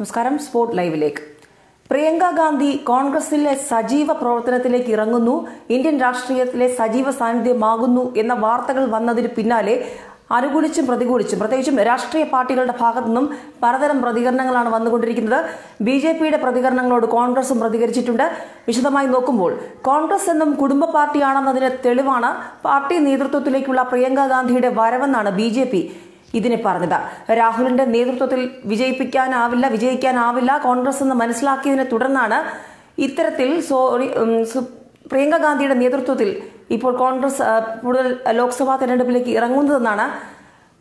നമസ്കാരം. സ്പോർട്ട് ലൈവിലേക്ക്. പ്രിയങ്ക ഗാന്ധി കോൺഗ്രസിലെ സജീവ പ്രവർത്തനത്തിലേക്ക് ഇറങ്ങുന്നു. ഇന്ത്യൻ രാഷ്ട്രീയത്തിലെ സജീവ സാന്നിധ്യമാകുന്നു എന്ന വാർത്തകൾ വന്നതിന് പിന്നാലെ അനുകൂലിച്ചും പ്രതികൂലിച്ചും പ്രത്യേകിച്ചും രാഷ്ട്രീയ പാർട്ടികളുടെ ഭാഗത്തു നിന്നും പലതരം പ്രതികരണങ്ങളാണ് വന്നുകൊണ്ടിരിക്കുന്നത്. ബി ജെ പിയുടെ പ്രതികരണങ്ങളോട് കോൺഗ്രസും പ്രതികരിച്ചിട്ടുണ്ട്. വിശദമായി നോക്കുമ്പോൾ കോൺഗ്രസ് എന്നും കുടുംബ പാർട്ടിയാണെന്നതിന് തെളിവാണ് പാർട്ടി നേതൃത്വത്തിലേക്കുള്ള പ്രിയങ്ക ഗാന്ധിയുടെ വരവെന്നാണ് ബി ജെ പി. ഇതിനെ പറഞ്ഞത്. രാഹുലിന്റെ നേതൃത്വത്തിൽ വിജയിപ്പിക്കാനാവില്ല വിജയിക്കാനാവില്ല കോൺഗ്രസ് എന്ന് മനസ്സിലാക്കിയതിനെ തുടർന്നാണ് ഇത്തരത്തിൽ സോറി പ്രിയങ്ക ഗാന്ധിയുടെ നേതൃത്വത്തിൽ ഇപ്പോൾ കോൺഗ്രസ് കൂടുതൽ ലോക്സഭാ തെരഞ്ഞെടുപ്പിലേക്ക് ഇറങ്ങുന്നതെന്നാണ്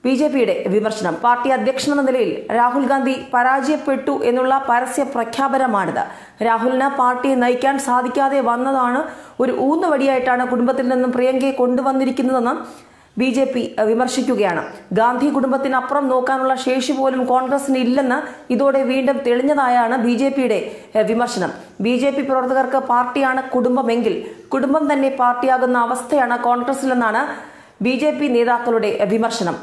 ബി ജെ പിയുടെ വിമർശനം. പാർട്ടി അധ്യക്ഷൻ എന്ന നിലയിൽ രാഹുൽ ഗാന്ധി പരാജയപ്പെട്ടു എന്നുള്ള പരസ്യ പ്രഖ്യാപനമാണിത്. രാഹുലിന് പാർട്ടിയെ നയിക്കാൻ സാധിക്കാതെ വന്നതാണ് ഒരു ഊന്നുവടിയായിട്ടാണ് കുടുംബത്തിൽ നിന്നും പ്രിയങ്കയെ കൊണ്ടുവന്നിരിക്കുന്നതെന്ന് ബി ജെ പി വിമർശിക്കുകയാണ്. ഗാന്ധി കുടുംബത്തിനപ്പുറം നോക്കാനുള്ള ശേഷി പോലും കോൺഗ്രസിന് ഇല്ലെന്ന് ഇതോടെ വീണ്ടും തെളിഞ്ഞതായാണ് ബി ജെ പിയുടെ വിമർശനം. ബി ജെ പി പ്രവർത്തകർക്ക് പാർട്ടിയാണ് കുടുംബമെങ്കിൽ കുടുംബം തന്നെ പാർട്ടിയാകുന്ന അവസ്ഥയാണ് കോൺഗ്രസിലെന്നാണ് ബി ജെ പി നേതാക്കളുടെ വിമർശനം.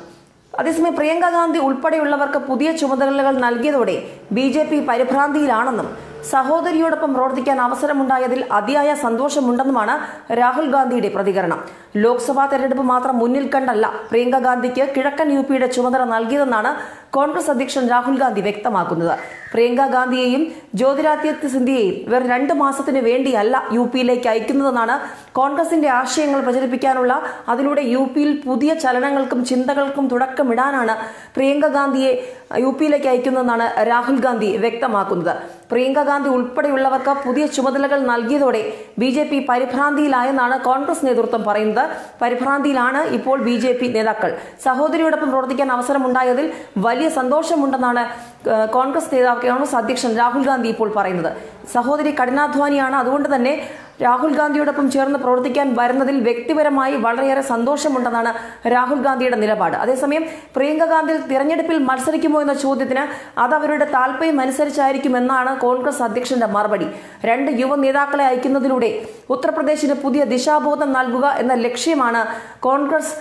അതേസമയം പ്രിയങ്ക ഗാന്ധി ഉൾപ്പെടെയുള്ളവർക്ക് പുതിയ ചുമതലകൾ നൽകിയതോടെ ബി ജെ പി പരിഭ്രാന്തിയിലാണെന്നും സഹോദരിയോടൊപ്പം പ്രവർത്തിക്കാൻ അവസരമുണ്ടായതിൽ അതിയായ സന്തോഷമുണ്ടെന്നുമാണ് രാഹുൽ ഗാന്ധിയുടെ പ്രതികരണം. ലോക്സഭാ തെരഞ്ഞെടുപ്പ് മാത്രം മുന്നിൽ കണ്ടല്ല പ്രിയങ്ക ഗാന്ധിക്ക് കിഴക്കൻ യു പിയുടെ ചുമതല നൽകിയതെന്നാണ് കോൺഗ്രസ് അധ്യക്ഷൻ രാഹുൽ ഗാന്ധി വ്യക്തമാക്കുന്നത്. പ്രിയങ്ക ഗാന്ധിയെയും ജ്യോതിരാദിത്യ സിന്ധ്യയെയും ഇവർ രണ്ട് മാസത്തിന് വേണ്ടിയല്ല യു പിയിലേക്ക് അയക്കുന്നതെന്നാണ് കോൺഗ്രസിന്റെ ആശയങ്ങൾ പ്രചരിപ്പിക്കാനുള്ള അതിലൂടെ യു പിയിൽ പുതിയ ചലനങ്ങൾക്കും ചിന്തകൾക്കും തുടക്കമിടാനാണ് പ്രിയങ്ക ഗാന്ധിയെ യു പിയിലേക്ക് അയക്കുന്നതെന്നാണ് രാഹുൽ ഗാന്ധി വ്യക്തമാക്കുന്നത്. പ്രിയങ്ക ഗാന്ധി ഉൾപ്പെടെയുള്ളവർക്ക് പുതിയ ചുമതലകൾ നൽകിയതോടെ ബി ജെ പി പരിഭ്രാന്തിയിലായെന്നാണ് കോൺഗ്രസ് നേതൃത്വം പറയുന്നത്. പരിഭ്രാന്തിയിലാണ് ഇപ്പോൾ ബി ജെ പി നേതാക്കൾ. സഹോദരിയോടൊപ്പം പ്രവർത്തിക്കാൻ അവസരമുണ്ടായതിൽ വലിയ സന്തോഷമുണ്ടെന്നാണ് കോൺഗ്രസ് നേതാവ് കോൺഗ്രസ് അധ്യക്ഷൻ രാഹുൽ ഗാന്ധി ഇപ്പോൾ പറയുന്നത്. സഹോദരി കഠിനാധ്വാനിയാണ് അതുകൊണ്ട് തന്നെ രാഹുൽ ഗാന്ധിയോടൊപ്പം ചേർന്ന് പ്രവർത്തിക്കാൻ വരുന്നതിൽ വ്യക്തിപരമായി വളരെയേറെ സന്തോഷമുണ്ടെന്നാണ് രാഹുൽ ഗാന്ധിയുടെ നിലപാട്. അതേസമയം പ്രിയങ്ക ഗാന്ധി തിരഞ്ഞെടുപ്പിൽ മത്സരിക്കുമോ എന്ന ചോദ്യത്തിന് അത് അവരുടെ താല്പര്യം അനുസരിച്ചായിരിക്കുമെന്നാണ് കോൺഗ്രസ് അധ്യക്ഷന്റെ മറുപടി. രണ്ട് യുവ നേതാക്കളെ അയക്കുന്നതിലൂടെ ഉത്തർപ്രദേശിന് പുതിയ ദിശാബോധം നൽകുക എന്ന ലക്ഷ്യമാണ് കോൺഗ്രസ്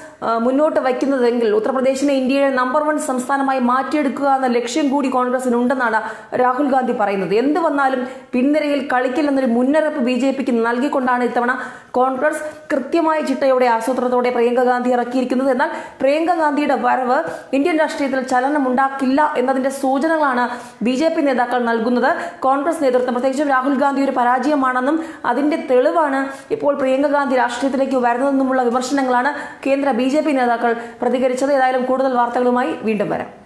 മുന്നോട്ട് വയ്ക്കുന്നതെങ്കിൽ ഉത്തർപ്രദേശിനെ ഇന്ത്യയുടെ നമ്പർ വൺ സംസ്ഥാനമായി മാറ്റിയെടുക്കുക എന്ന ലക്ഷ്യം കൂടി കോൺഗ്രസിന് ഉണ്ടെന്നാണ് രാഹുൽ ഗാന്ധി പറയുന്നത്. എന്ത് വന്നാലും പിൻനിരയിൽ കളിക്കില്ലെന്നൊരു മുന്നറിയിപ്പ് ബി ജെ പിക്ക് നൽകിക്കൊണ്ടാണ് ഇത്തവണ കോൺഗ്രസ് കൃത്യമായ ചിട്ടയോടെ ആസൂത്രണത്തോടെ പ്രിയങ്ക ഗാന്ധി ഇറക്കിയിരിക്കുന്നത്. എന്നാൽ പ്രിയങ്ക ഗാന്ധിയുടെ വരവ് ഇന്ത്യൻ രാഷ്ട്രീയത്തിൽ ചലനം ഉണ്ടാക്കില്ല എന്നതിന്റെ സൂചനകളാണ് ബി ജെ പി നേതാക്കൾ നൽകുന്നത്. കോൺഗ്രസ് നേതൃത്വം പ്രത്യേകിച്ചും രാഹുൽ ഗാന്ധി ഒരു പരാജയമാണെന്നും അതിന്റെ തെളിവാണ് ഇപ്പോൾ പ്രിയങ്ക ഗാന്ധി രാഷ്ട്രീയത്തിലേക്ക് വരുന്നതെന്നുമുള്ള വിമർശനങ്ങളാണ് കേന്ദ്ര ബി പി നേതാക്കൾ പ്രതികരിച്ചത്. ഏതായാലും കൂടുതൽ വാർത്തകളുമായി വീണ്ടും വരാം.